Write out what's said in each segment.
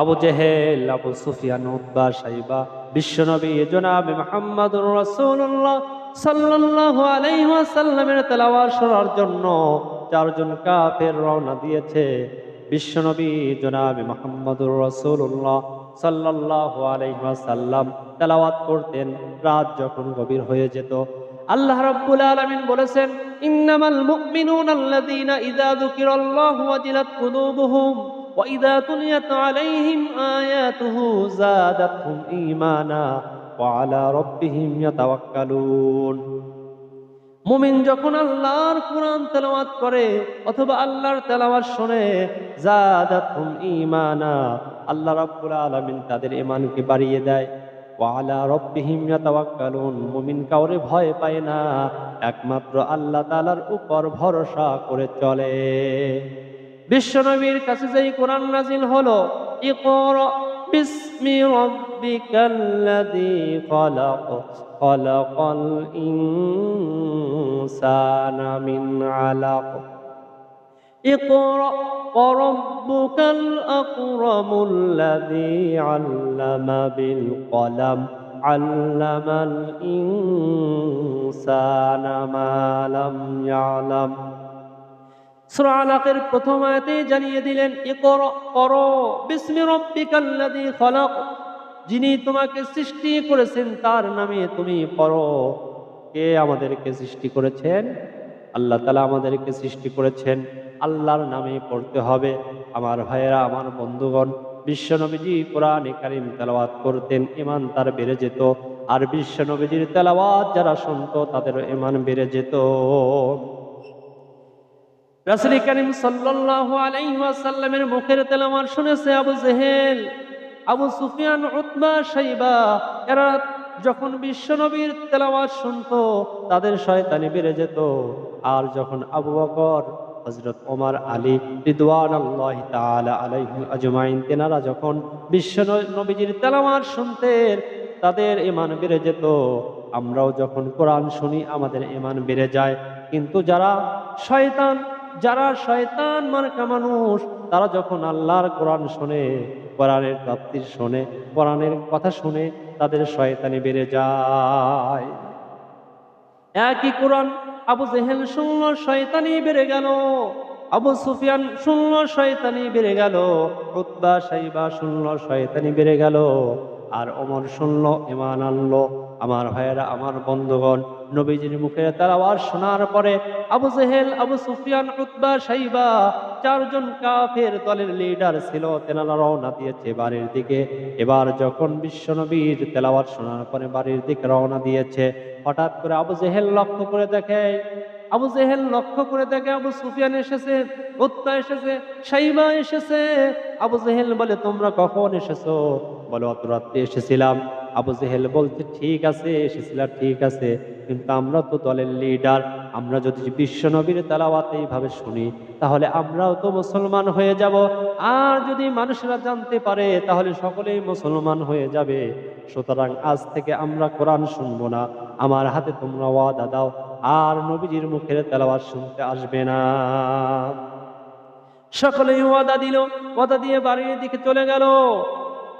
Abu Jahl, Abu Sufian উদ্বা Saiba, বিশ্বনবী, জনাবে মোহাম্মদুর রাসূলুল্লাহ সাল্লাল্লাহু আলাইহি ওয়াসাল্লামের তেলাওয়াত শোনার জন্য চারজন কাফের রওনা দিয়েছে। বিশ্বনবী, জনাবে মোহাম্মদুর রাসূলুল্লাহ সাল্লাল্লাহু আলাইহি ওয়াসাল্লাম তেলাওয়াত করতেন, রাত যখন গভীর হয়ে যেত। আল্লাহ রাব্বুল আলামিন বলেছেন, ইন্নামাল মুমিনুনা আল্লাযীনা ইযা যুকিরাল্লাহু ওয়াজিলাত কুলুবুহুম। وإذا تليت عليهم آياته زادتهم إيمانا وعلى ربهم يتوكلون মুমিন যখন আল্লাহর কোরআন তেলাওয়াত করে অথবা আল্লাহর তেলাওয়াত শুনে জাদাতহুম ঈমানা আল্লাহ রাব্বুল আলামিন তাদের ঈমানকে বাড়িয়ে দেয় ওয়ালা রব্বিহিম ইয়াতাওয়াক্কালুন মুমিন কাউরে ভয় পায় না একমাত্র আল্লাহ তাআলার উপর ভরসা করে চলে বিশ্বনবীর কাছে যেই কোরআন নাজিল হলো ইকরা বিসমি রাব্বিকাল্লাযী খলাক খলাকাল ইনসানা মিন আলাক اقرأ وربك الأكرم الذي علم بالقلم علم الإنسان ما لم يعلم সূরা আলাকের প্রথম আয়াতে জানিয়ে দিলেন, ইকরা, করো, বিসমি রাব্বিকাল্লাযী খলাক। যিনি তোমাকে সৃষ্টি করেছেন, তার নামে তুমি পড়ো। কে আমাদেরকে সৃষ্টি করেছেন? আল্লাহ তাআলা আমাদেরকে সৃষ্টি করেছেন। আল্লাহর নামে পড়তে হবে। আমার ভাইয়েরা, আমার বন্ধুগণ, বিশ্বনবীজি কোরআন কারিম তেলাওয়াত করতেন ইমান তার বেড়ে যেত। আর বিশ্বনবীজির তেলাওয়াত যারা শুনতো তাদের ইমান বেড়ে যেত। রাসূল করিম ওয়াসাল্লামের মুখের তেলাওয়াত শুনেছে Abu Jahl, Abu Sufyan, Utbah, Shaybah, এরা যখন বিশ্বনবীর তেলাওয়াত শুনতো, তাদের শয়তানি বেড়ে যেত। আর যখন আবু বকর হজরত ওমর আলী রিদওয়ান আল্লাহ আলাইহিম আজমাইন, তেনারা যখন বিশ্ব নবীজির তেলাওয়াত শুনতেন, তাদের ইমান বেড়ে যেত। আমরাও যখন কোরআন শুনি, আমাদের ইমান বেড়ে যায়। কিন্তু যারা শয়তান যারা শয়তান মার্কা মানুষ, তারা যখন আল্লাহর কোরআন শোনে, কোরআনের প্রাপ্তির শোনে, কোরআনের কথা শুনে, তাদের শয়তানি বেড়ে যায়। একই কোরআন আবু জেহেল শুনল, শয়তানি বেড়ে গেল। আবু সুফিয়ান শুনল, শয়তানি বেড়ে গেল। উতবা সাইবা শুনল, শয়তানি বেড়ে গেল। আর অমর শুনল, ইমান আনলো। আমার ভাইয়েরা, আমার বন্ধুগণ নবীজির মুখে তার আওয়াজ শোনার পরে Abu Jahl, Abu Sufyan, Utbah Shaybah চারজন কাফের দলের লিডার ছিল, তেনারা রওনা দিয়েছে বাড়ির দিকে। এবার যখন বিশ্বনবীর তেলাওয়াত শোনার পরে বাড়ির দিকে রওনা দিয়েছে, হঠাৎ করে আবু জেহেল লক্ষ্য করে দেখে, আবু জেহেল লক্ষ্য করে দেখে আবু সুফিয়ান এসেছে উত্তা এসেছে সাইবা এসেছে। আবু জেহেল বলে, তোমরা কখন এসেছ? বলে, অত রাত্রে এসেছিলাম। আবু জেহেল বলছে, ঠিক আছে, এসেছিলাম, ঠিক আছে। কিন্তু আমরা তো দলের লিডার আমরা যদি বিশ্ব নবীর তালাওয়াত এইভাবে শুনি, তাহলে আমরাও তো মুসলমান হয়ে যাব। আর যদি মানুষরা জানতে পারে, তাহলে সকলেই মুসলমান হয়ে যাবে। সুতরাং আজ থেকে আমরা কোরআন শুনব না। আমার হাতে তোমরা ওয়াদা দাও, আর নবীজির মুখের তেলাওয়াত শুনতে আসবে না। সকলেই ওয়াদা দিল, ওয়াদা দিয়ে বাড়ির দিকে চলে গেল।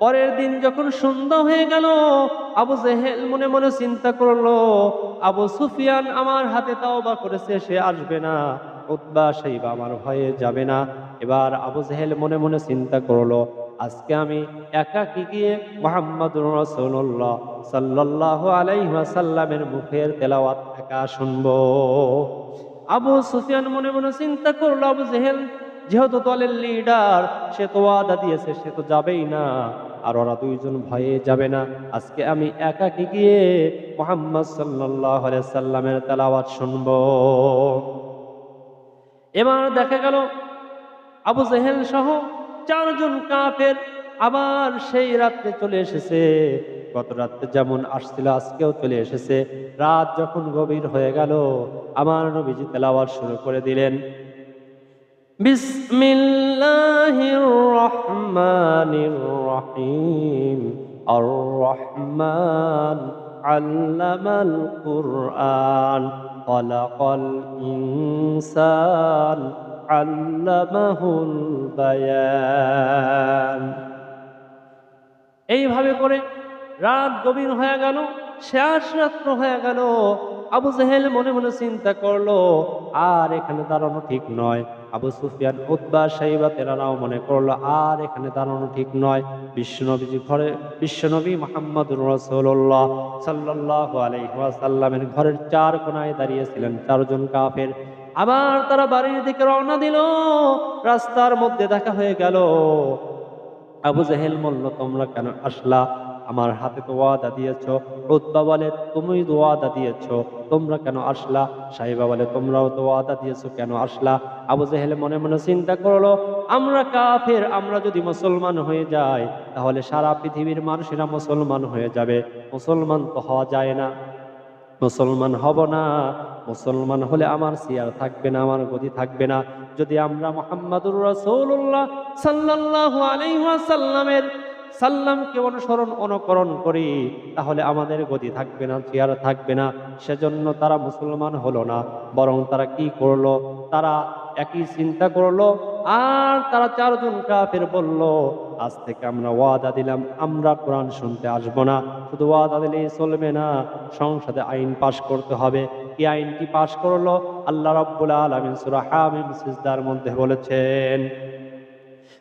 পরের দিন যখন সন্ধ্যা হয়ে গেল, আবু জেহেল মনে মনে চিন্তা করল, আবু সুফিয়ান আমার হাতে তাওবা করেছে, সে আসবে না। উতবা সাইবা আমার ভয়ে যাবে না। এবার আবু জেহেল মনে মনে চিন্তা করল, আজকে আমি একাকি গিয়ে মোহাম্মদুর রসুল্লাহ সাল্লাহ আলাইসাল্লামের মুখের তেলাওয়াত একা শুনব? আবু সুফিয়ান মনে মনে চিন্তা করল, আবু জেহেল, যেহেতু দলের লিডার সে তো ওয়াদা দিয়েছে, সে তো যাবেই না। আর ওরা দুইজন ভয়ে যাবে না। আজকে আমি একাকি গিয়ে মোহাম্মদ সাল্লাহ সাল্লামের তেলাওয়াত শুনব। এবার দেখা গেল আবু জেহেল সহ চারজন কাফের আবার সেই রাত্রে চলে এসেছে। গত রাত্রে যেমন আসছিল, আজকেও চলে এসেছে। রাত যখন গভীর হয়ে গেল, আমার নবীজি তেলাওয়াত শুরু করে দিলেন। بسم الله الرحمن الرحيم الرحمن علم القرآن خلق الإنسان علمه البيان এইভাবে করে রাত গভীর হয়ে গেল শেষ রাত্র হয়ে গেল আবু জাহেল মনে মনে চিন্তা করলো আর এখানে দাঁড়ানো ঠিক নয় আবু সুফিয়ান উদ্বা সাইবা তেরারাও মনে করল, আর এখানে দাঁড়ানো ঠিক নয়। বিশ্বনবীজি ঘরে, বিশ্বনবী মোহাম্মদ রসুল্লাহ সাল্লাহ আলহাসাল্লামের ঘরের চার কোনায় দাঁড়িয়েছিলেন, চারজন কাফের। আবার তারা বাড়ির দিকে রওনা দিল, রাস্তার মধ্যে দেখা হয়ে গেল, আবু জাহেল বলল, তোমরা কেন আসলা? আমার হাতে তো ওয়াদা দিয়েছ। রুদ্বা বলে তুমি তো ওয়াদা দিয়েছ। তোমরা কেন আসলা? সাহিবা বলে, তোমরাও তো ওয়াদা দিয়েছ, কেন আসলা? আবু জাহেল মনে মনে চিন্তা করল, আমরা কাফের, আমরা যদি মুসলমান হয়ে যাই, তাহলে সারা পৃথিবীর মানুষেরা মুসলমান হয়ে যাবে। মুসলমান তো হওয়া যায় না। মুসলমান হব না। মুসলমান হলে আমার সিয়ার থাকবে না, আমার গতি থাকবে না। যদি আমরা মোহাম্মদুর রসৌল্লাহ সাল্লাহ আলাইসাল্লামের সাল্লামকে অনুসরণ, অনুকরণ করি, তাহলে আমাদের গতি থাকবে না চেয়ার থাকবে না। সেজন্য তারা মুসলমান হলো না, বরং তারা কি করল? তারা একই চিন্তা করল, আর তারা চারজন কাফের বলল, আজ থেকে আমরা ওয়াদা দিলাম, আমরা কোরআন শুনতে আসব না। শুধু ওয়াদা দিলেই চলবে না, সংসদে আইন পাশ করতে হবে। কি আইনটি পাশ করল? আল্লাহ রাব্বুল আলামিন সূরা হামিম সিজদার মধ্যে বলেছেন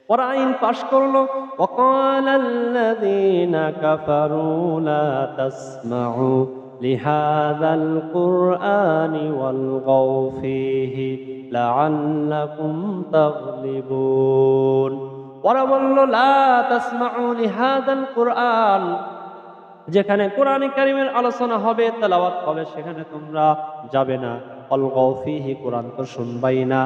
ওরা আইন পাশ করলো وقال الذين كفروا لا تسمعوا لهذا القرآن والغوا فيه لعلكم تغلبون ওরা বলল লা তাসমাউ লিহাদাল কোরআন যেখানে কোরআনে কারিমের আলোচনা হবে তেলাওয়াত হবে সেখানে তোমরা যাবে না অলগাও ফিহি কোরআন তো শুনবাই না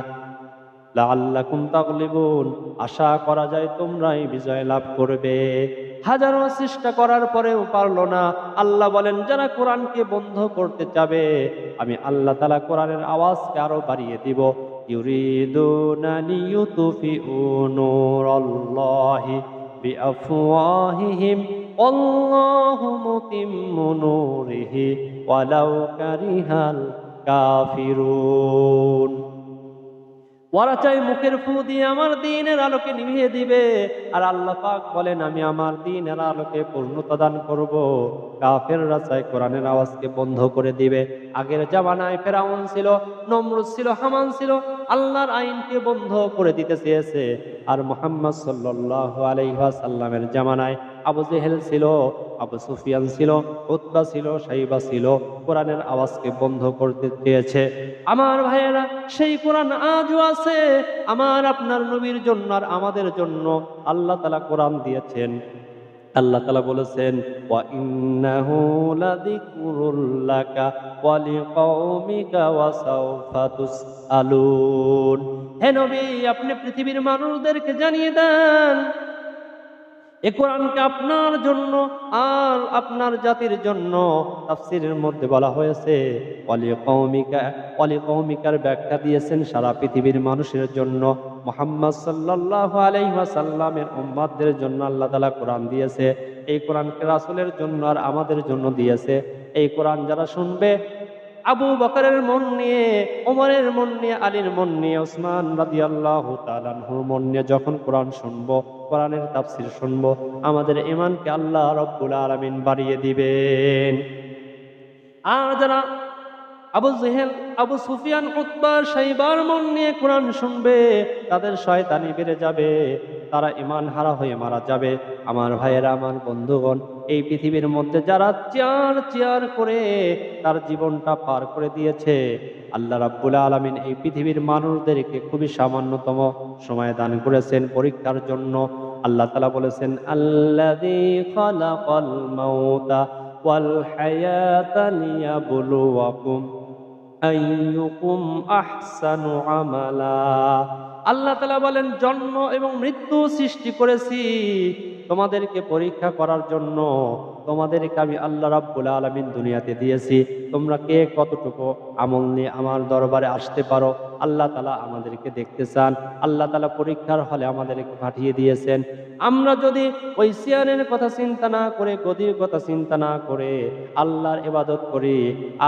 লাআল্লাকুম তাগলিবুন। আশা করা যায় তোমরাই বিজয় লাভ করবে। হাজারো চেষ্টা করার পরেও পারল না। আল্লাহ বলেন, যারা কোরআনকে বন্ধ করতে চাবে, আমি আল্লাহ তালা কোরআনের আওয়াজকে আরও বাড়িয়ে দিব। বিআফওয়াহিহিম। কারিহাল কাফিরুন। ওরা চাই মুখের ফু দিয়ে আমার দিনের আলোকে নিভিয়ে দিবে। আর আল্লাহ পাক বলেন, আমি আমার দিনের আলোকে পূর্ণতা দান করব। কাফেররা চাই কোরআনের আওয়াজকে বন্ধ করে দিবে। আগের জামানায় ফেরাউন ছিল, নমরুদ ছিল, হামান ছিল, আল্লাহর আইনকে বন্ধ করে দিতে চেয়েছে। আর মোহাম্মদ সাল্লাহ আলাইসাল্লামের জামানায় আবু জেহেল ছিল, আবু সুফিয়ান ছিল, উতবা ছিল, সাইবা ছিল, কোরআনের আওয়াজকে বন্ধ করতে চেয়েছে। আমার ভাইয়েরা, সেই কোরআন আজও আছে। আমার, আপনার নবীর জন্য আর আমাদের জন্য আল্লাহ তালা কোরআন দিয়েছেন। আল্লাহ তালা বলেছেন, ওয়া ইন্নাহু লাযিকরুল লাকা ওয়া লিকাওমিকা ওয়া হে নবী, আপনি পৃথিবীর মানুষদেরকে জানিয়ে দেন এ কোরআনকে আপনার জন্য আর আপনার জাতির জন্য তাফসিরের মধ্যে বলা হয়েছে অলি কৌমিকা অলি কৌমিকার ব্যাখ্যা দিয়েছেন সারা পৃথিবীর মানুষের জন্য। মোহাম্মদ সাল্লাহ আলাইসাল্লামের উম্মাদদের জন্য আল্লাহ তালা কোরআন দিয়েছে। এই কোরআনকে রাসুলের জন্য আর আমাদের জন্য দিয়েছে। এই কোরআন যারা শুনবে, আবু বকরের মন নিয়ে, ওমরের মন নিয়ে, আলীর মন নিয়ে, ওসমান রাজি আল্লাহ তালানহুর মন নিয়ে যখন কোরআন শুনব কোরআনের তাফসির শুনব। আমাদের ইমানকে আল্লাহ রব্বুল আলমিন বাড়িয়ে দিবেন। আর যারা Abu Jahl, Abu Sufyan Utbah cyber মন নিয়ে কোরআন শুনবে, তাদের শয়তানি বেড়ে যাবে, তারা ইমান হারা হয়ে মারা যাবে। আমার ভাইয়েরা, আমার বন্ধুগণ, এই পৃথিবীর মধ্যে যারা চেয়ার চেয়ার করে তার জীবনটা পার করে দিয়েছে, আল্লাহ রাব্বুল আলমিন এই পৃথিবীর মানুষদেরকে খুবই সামান্যতম সময় দান করেছেন পরীক্ষার জন্য। আল্লাহ তালা বলেছেন, আল্লাযী খালাকাল মাউতা আহসানু আমালা। আল্লাহ তালা বলেন, জন্ম এবং মৃত্যু সৃষ্টি করেছি। তোমাদেরকে পরীক্ষা করার জন্য তোমাদেরকে আমি আল্লাহ রাব্বুল আলমিন দুনিয়াতে দিয়েছি। তোমরা কে কতটুকু আমল নিয়ে আমার দরবারে আসতে পারো, আল্লাহ তালা আমাদেরকে দেখতে চান। আল্লাহ তালা পরীক্ষার হলে আমাদেরকে পাঠিয়ে দিয়েছেন। আমরা যদি ওই সিয়ানের কথা চিন্তা না করে, গদির কথা চিন্তা না করে আল্লাহর ইবাদত করি,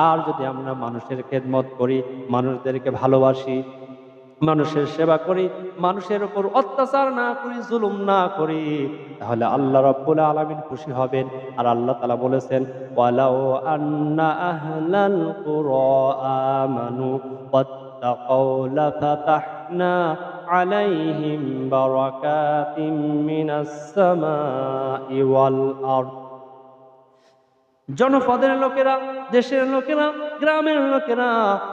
আর যদি আমরা মানুষের খেদমত করি, মানুষদেরকে ভালোবাসি, মানুষের সেবা করি, মানুষের উপর অত্যাচার না করি, জুলুম না করি, তাহলে আল্লাহ রব্বুল আলামিন খুশি হবেন। আর আল্লাহ তালা বলেছেন আমানু বারাকাতিম মিনাস সামাই ওয়াল আরদ। জনপদের লোকেরা, দেশের লোকেরা, গ্রামের লোকেরা,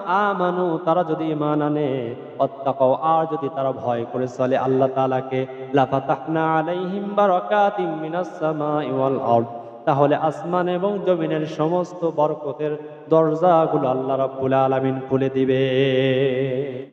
আমানু, তারা যদি ইমান আনে অত্যাকাও আর যদি তারা ভয় করে চলে, আল্লাহ তালাকে লাফাতাহনা আলাইহিম বারাকাতিম মিনাস সামাই ওয়াল আরদ। তাহলে আসমান এবং জমিনের সমস্ত বরকতের দরজাগুলো আল্লাহ রাব্বুল আলামিন খুলে দিবে।